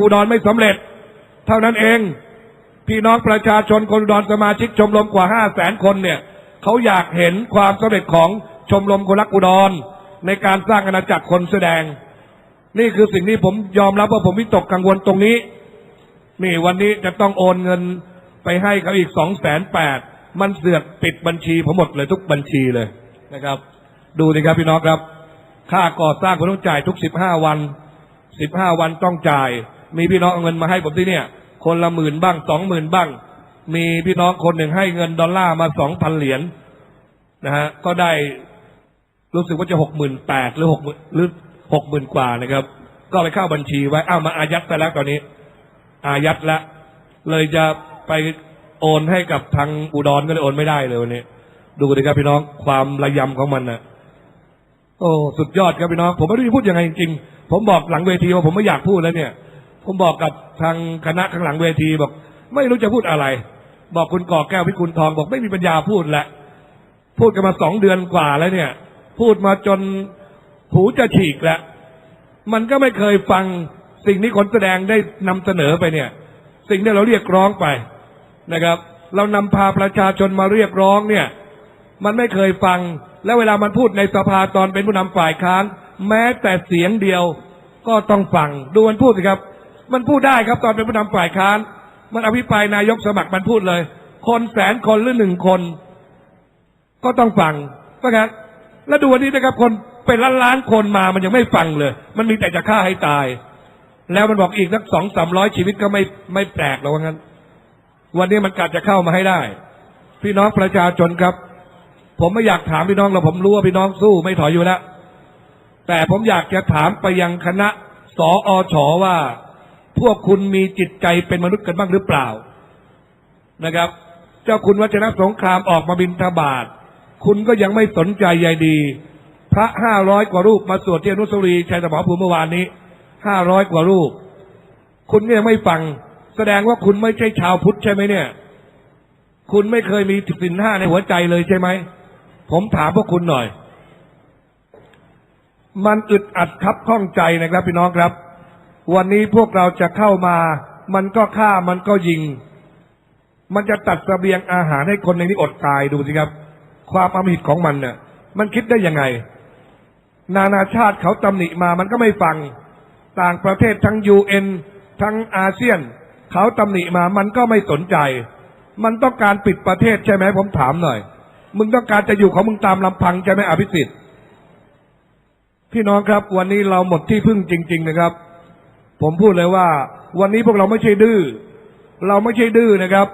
อุดรไม่สำเร็จ เท่านั้นเอง พี่น้องประชาชนคนอุดรสมาชิกชมรมกว่าห้าแสนคนเนี่ยเขาอยากเห็นความสำเร็จของชมรมคนรักอุดร ในการสร้างอาณาจักรคนแสดง นี่คือสิ่งที่ผมยอมรับว่าผมวิตกกังวลตรงนี้ นี่วันนี้จะต้องโอนเงินไปให้เขาอีกสองแสนแปดมันเสือกปิดบัญชีผมหมดเลยทุกบัญชีเลยนะครับ ดูสิครับพี่น้องครับ ค่าก่อสร้างผมต้องจ่ายทุกสิบห้าวันสิบห้าวันต้องจ่าย มีพี่น้องเอาเงินมาให้ผมที่เนี่ย คนละหมื่นบ้างสองหมื่นบ้าง มีพี่น้องคนหนึ่งให้เงินดอลลาร์มาสองพันเหรียญนะฮะก็ได้รู้สึกว่าจะหกหมื่นแปดหรือหกหรือหกหมื่นกว่านะครับ ก็ไปเข้าบัญชีไว้อ้าวมาอายัดไปแล้วตอนนี้ อายัดแล้วเลยจะไปโอนให้กับทางอุดรก็เลยโอนไม่ได้เลยวันนี้ดูดิครับพี่น้องความระยำของมันนะโอ้สุดยอดครับพี่น้อง ผมไม่รู้จะพูดยังไงจริงผมบอกหลังเวทีว่าผมไม่อยากพูดแล้วเนี่ย ผมบอกกับทางคณะข้างหลังเวทีบอก ไม่รู้จะพูดอะไร บอกคุณก่อแก้วพิคุณทองบอกไม่มีปัญญาพูดแหละ พูดกันมาสองเดือนกว่าแล้วเนี่ย พูดมาจนหูจะฉีกแล้วมันก็ไม่เคยฟังสิ่งที่คนแสดงได้นำเสนอไปเนี่ย สิ่งที่เราเรียกร้องไปนะครับ เรานำพาประชาชนมาเรียกร้องเนี่ย มันไม่เคยฟัง แล้วเวลามันพูดในสภาตอนเป็นผู้นำฝ่ายค้าน แม้แต่เสียงเดียวก็ต้องฟัง ดูมันพูดสิครับ มันพูดได้ครับตอนเป็นผู้นำฝ่ายค้าน มันอภิปรายนายกสมัครมันพูดเลย คนแสนคนหรือหนึ่งคน ก็ต้องฟังนะครับแล้วดูวันนี้นะครับ คนเป็นล้านล้านๆคนมามันยังไม่ฟังเลย มันมีแต่จะฆ่าให้ตาย แล้วมันบอกอีกสักสองสามร้อยชีวิตก็ไม่ไม่แปลกหรอกว่างั้น วันนี้มันกัดจะเข้ามาให้ได้ พี่น้องประชาชนครับ ผมไม่อยากถามพี่น้องเราผมรู้ว่าพี่น้องสู้ไม่ถอยอยู่แล้วแต่ผมอยากจะถามไปยังคณะสออชว่า พวกคุณมีจิตใจเป็นมนุษย์กันบ้างหรือเปล่านะครับ เจ้าคุณวัชรสงครามออกมาบินทบาท คุณก็ยังไม่สนใจใยดี พระห้าร้อยกว่ารูปมาสวดที่อนุสรีชัยสมรภูมิเมื่อวานนี้ห้าร้อยกว่ารูป คุณก็ยังไม่ฟัง แสดงว่าคุณไม่ใช่ชาวพุทธใช่ไหมเนี่ย คุณไม่เคยมีสินห้าในหัวใจเลยใช่ไหมผมถามพวกคุณหน่อย มันอึดอัดครับข้องใจนะครับพี่น้องครับ วันนี้พวกเราจะเข้ามา มันก็ฆ่ามันก็ยิง มันจะตัดเสบียงอาหารให้คนในนี้อดตายดูสิครับ ความอำมหิตของมันเนี่ยมันคิดได้ยังไง นานาชาติเขาตำหนิมามันก็ไม่ฟัง ต่างประเทศทั้งยูเอ็นทั้งอาเซียน เขาตำหนิมามันก็ไม่สนใจ มันต้องการปิดประเทศใช่ไหมผมถามหน่อย มึงต้องการจะอยู่ของมึงตามลำพังใช่ไหมอภิสิทธิ์พี่น้องครับ วันนี้เราหมดที่พึ่งจริง ๆ นะครับ ผมพูดเลยว่า วันนี้พวกเราไม่ใช่ดื้อเราไม่ใช่ดื้อนะครับ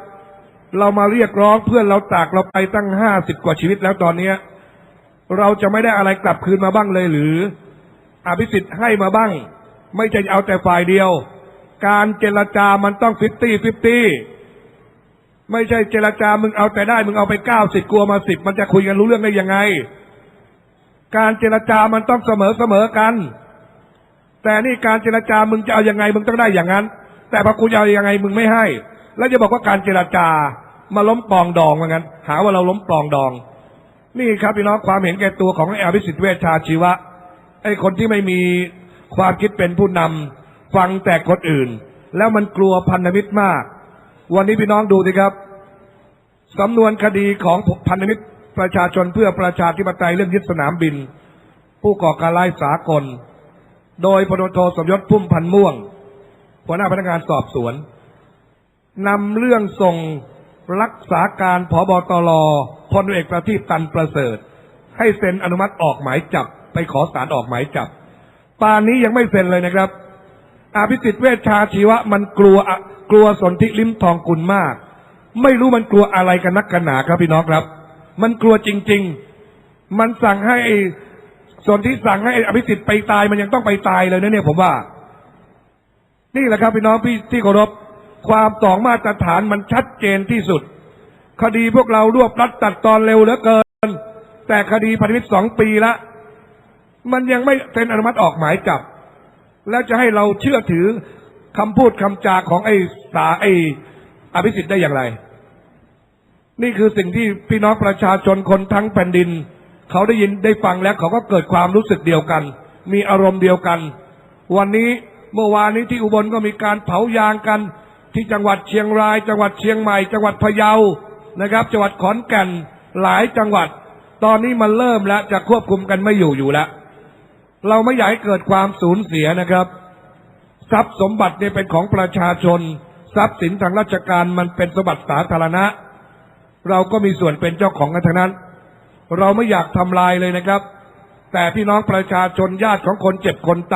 เรามาเรียกร้องเพื่อนเราตากเราไปตั้งห้าสิบกว่าชีวิตแล้วตอนเนี้ย เราจะไม่ได้อะไรกลับคืนมาบ้างเลยหรือ อภิสิทธิ์ให้มาบ้าง ไม่ใช่เอาแต่ฝ่ายเดียว การเจรจามันต้องฟิฟตี้ฟิฟตี้ไม่ใช่เจรจามึงเอาแต่ได้ มึงเอาไปเก้าสิบกลัวมาสิบมันจะคุยกันรู้เรื่องได้ยังไง การเจรจามันต้องเสมอเสมอกัน แต่นี่การเจรจามึงจะเอายังไงมึงต้องได้อย่างนั้น แต่พอกูจะเอายังไงมึงไม่ให้ แล้วจะบอกว่าการเจรจามาล้มปองดองว่างั้น หาว่าเราล้มปองดอง นี่ครับพี่น้องความเห็นแก่ตัวของไอ้อภิสิทธิ์เวชชาชีวะไอ้คนที่ไม่มีความคิดเป็นผู้นำฟังแต่คนอื่น แล้วมันกลัวพันธมิตรมาก วันนี้พี่น้องดูสิครับสำนวนคดีของพันธมิตรประชาชนเพื่อประชาธิปไตยเรื่องยึดสนามบิน ผู้ก่อการร้ายสากล โดยพลโทสมยศพุ่มพันม่วงหัวหน้าพนักงานสอบสวนนำเรื่องส่งรักษาการผบตรพลเอกประทีปตันประเสริฐ ให้เซ็นอนุมัติออกหมายจับ ไปขอสารออกหมายจับป่านนี้ยังไม่เซ็นเลยนะครับ อาภิสิทธิ์เวชชาชีวะมันกลัวกลัวสนธิลิมทองกุลมาก ไม่รู้มันกลัวอะไรกันนักกันหนาครับพี่น้องครับ มันกลัวจริง ๆ มันสั่งให้ ส่วนที่สั่งให้อภิสิทธิ์ไปตายมันยังต้องไปตายเลยนะเนี่ยผมว่า นี่แหละครับพี่น้องพี่ที่เคารพความสองมาตรฐานมันชัดเจนที่สุด คดีพวกเรารวบรัดตัดตอนเร็วเหลือเกิน แต่คดีพันธมิตรสองปีละ มันยังไม่เซ็นอนุมัติออกหมายจับ แล้วจะให้เราเชื่อถือคำพูดคำจาของไอ้สาไอ้อภิสิทธิ์ได้อย่างไร นี่คือสิ่งที่พี่น้องประชาชนคนทั้งแผ่นดิน เขาได้ยินได้ฟังแล้วเขาก็เกิดความรู้สึกเดียวกัน มีอารมณ์เดียวกัน วันนี้เมื่อวานนี้ที่อุบลก็มีการเผายางกัน ที่จังหวัดเชียงราย จังหวัดเชียงใหม่ จังหวัดพะเยานะครับ จังหวัดขอนแก่นหลายจังหวัด ตอนนี้มันเริ่มแล้วจะควบคุมกันไม่อยู่อยู่แล้วเราไม่อยากให้เกิดความสูญเสียนะครับ ทรัพย์สมบัติเนี่ยเป็นของประชาชน ทรัพย์สินทางราชการมันเป็นสมบัติสาธารณะ เราก็มีส่วนเป็นเจ้าของกันทั้งนั้น เราไม่อยากทำลายเลยนะครับ แต่พี่น้องประชาชนญาติของคนเจ็บคนตาย